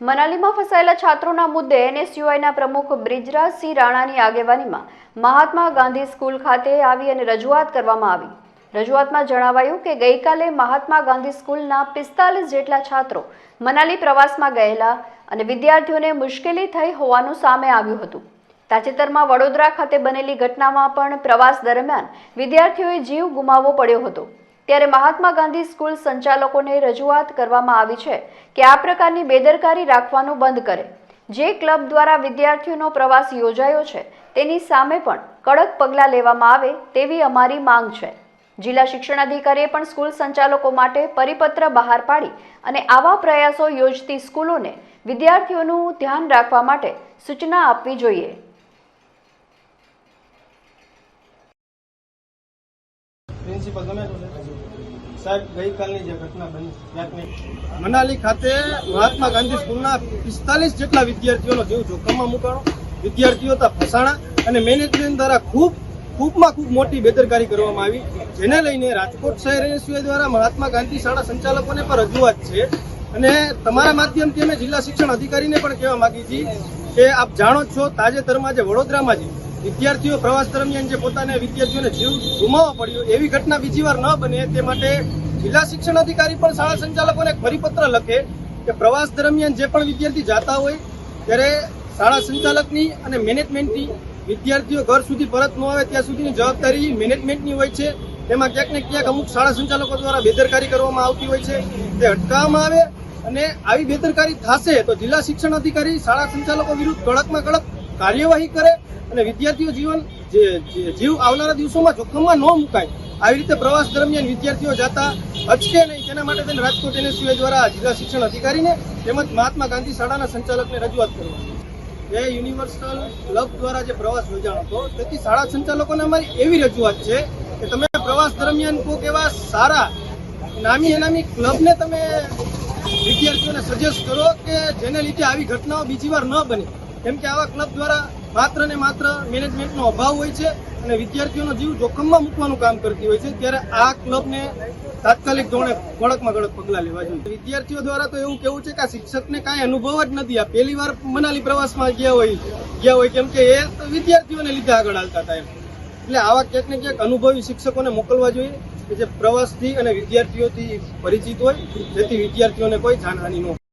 મનાલીમાં ફસાયેલા છાત્રોના મુદ્દે એનએસયુઆઈના પ્રમુખ બ્રિજરાજસિંહ રાણાની આગેવાનીમાં મહાત્મા ગાંધી સ્કૂલ ખાતે આવી અને રજૂઆત કરવામાં આવી. રજૂઆતમાં જણાવાયું કે ગઈકાલે મહાત્મા ગાંધી સ્કૂલના પિસ્તાલીસ જેટલા છાત્રો મનાલી પ્રવાસમાં ગયેલા અને વિદ્યાર્થીઓને મુશ્કેલી થઈ હોવાનું સામે આવ્યું હતું. તાજેતરમાં વડોદરા ખાતે બનેલી ઘટનામાં પણ પ્રવાસ દરમિયાન વિદ્યાર્થીઓએ જીવ ગુમાવવો પડ્યો હતો. ત્યારે મહાત્મા ગાંધી સ્કૂલ સંચાલકોને રજૂઆત કરવામાં આવી છે કે આ પ્રકારની બેદરકારી રાખવાનું બંધ કરે. જે ક્લબ દ્વારા વિદ્યાર્થીઓનો પ્રવાસ યોજાયો છે, તેની સામે પણ કડક પગલાં લેવામાં આવે તેવી અમારી માંગ છે. જિલ્લા શિક્ષણાધિકારીએ પણ સ્કૂલ સંચાલકો માટે પરિપત્ર બહાર પાડી અને આવા પ્રયાસો યોજતી સ્કૂલોને વિદ્યાર્થીઓનું ધ્યાન રાખવા માટે સૂચના આપવી જોઈએ. મનાલી ખાતે મહાત્મા ગાંધી સ્કૂલના પિસ્તાલીસ જેટલા વિદ્યાર્થીઓનો જીવ જોખમમાં મુકાણો વિદ્યાર્થીઓ હતા ફસાણા અને મેનેજમેન્ટ દ્વારા ખૂબ, ખૂબમાં ખૂબ મોટી બેદરકારી કરવામાં આવી. જેને લઈને રાજકોટ શહેર એનએસયુઆઈ દ્વારા મહાત્મા ગાંધી શાળા સંચાલકોને પણ રજૂઆત છે. અને તમારા માધ્યમથી અમે જિલ્લા શિક્ષણ અધિકારીને પણ કહેવા માંગી છીએ કે આપ જાણો છો, તાજેતરમાં જે વડોદરામાં જે વિદ્યાર્થીઓ પ્રવાસ દરમિયાન જે પોતાને વિદ્યાર્થીઓને જીવ ગુમાવવા પડ્યો, એવી ઘટના બીજી વાર ન બને તે માટે જિલ્લા શિક્ષણ અધિકારી પણ શાળા સંચાલકોને એક પરિપત્ર લખે કે પ્રવાસ દરમિયાન જે પણ વિદ્યાર્થી જાતા હોય, ત્યારે શાળા સંચાલકની અને મેનેજમેન્ટની વિદ્યાર્થીઓ ઘર સુધી પરત ન આવે, ત્યાં સુધીની જવાબદારી મેનેજમેન્ટની હોય છે. તેમાં ક્યાંક ને ક્યાંક અમુક શાળા સંચાલકો દ્વારા બેદરકારી કરવામાં આવતી હોય છે. તે અટકાવવામાં આવે અને આવી બેદરકારી થશે તો જિલ્લા શિક્ષણ અધિકારી શાળા સંચાલકો વિરુદ્ધ કડકમાં કડક કાર્યવાહી કરે અને વિદ્યાર્થીઓ જીવન જીવ આવનારા દિવસોમાં જોખમમાં ન મુકાય આવી રીતે પ્રવાસ દરમિયાન વિદ્યાર્થીઓ જતા અચકે નહીં. તેના માટે તેને રાજકોટ એનએસયુઆઈ દ્વારા જિલ્લા શિક્ષણ અધિકારીને તેમજ મહાત્મા ગાંધી શાળાના સંચાલકને રજૂઆત કરવા એ યુનિવર્સલ ક્લબ દ્વારા જે પ્રવાસ યોજાણો હતો, તેથી શાળા સંચાલકોને અમારી એવી રજૂઆત છે કે તમે પ્રવાસ દરમિયાન કોઈક એવા સારા, નામી અનામી ક્લબને તમે વિદ્યાર્થીઓને સજેસ્ટ કરો કે જેને લીધે આવી ઘટનાઓ બીજી વાર ન બને. કેમ કે આવા ક્લબ દ્વારા માત્ર ને માત્ર મેનેજમેન્ટનો અભાવ હોય છે અને વિદ્યાર્થીઓનો જીવ જોખમમાં મૂકવાનું કામ કરતી હોય છે, ત્યારે આ ક્લબને તાત્કાલિક ધોરણે કડકમાં કડક પગલાં લેવા જોઈએ. વિદ્યાર્થીઓ દ્વારા તો એવું કેવું છે કે આ શિક્ષકને કાંઈ અનુભવ જ નથી. આ પહેલી વાર મનાલી પ્રવાસમાં ગયા હોય ગયા હોય કેમ કે એ વિદ્યાર્થીઓને લીધે આગળ હાલતા હતા એમ. એટલે આવા ક્યાંક ને ક્યાંક અનુભવી શિક્ષકોને મોકલવા જોઈએ કે જે પ્રવાસથી અને વિદ્યાર્થીઓથી પરિચિત હોય, જેથી વિદ્યાર્થીઓને કોઈ જાનહાની ન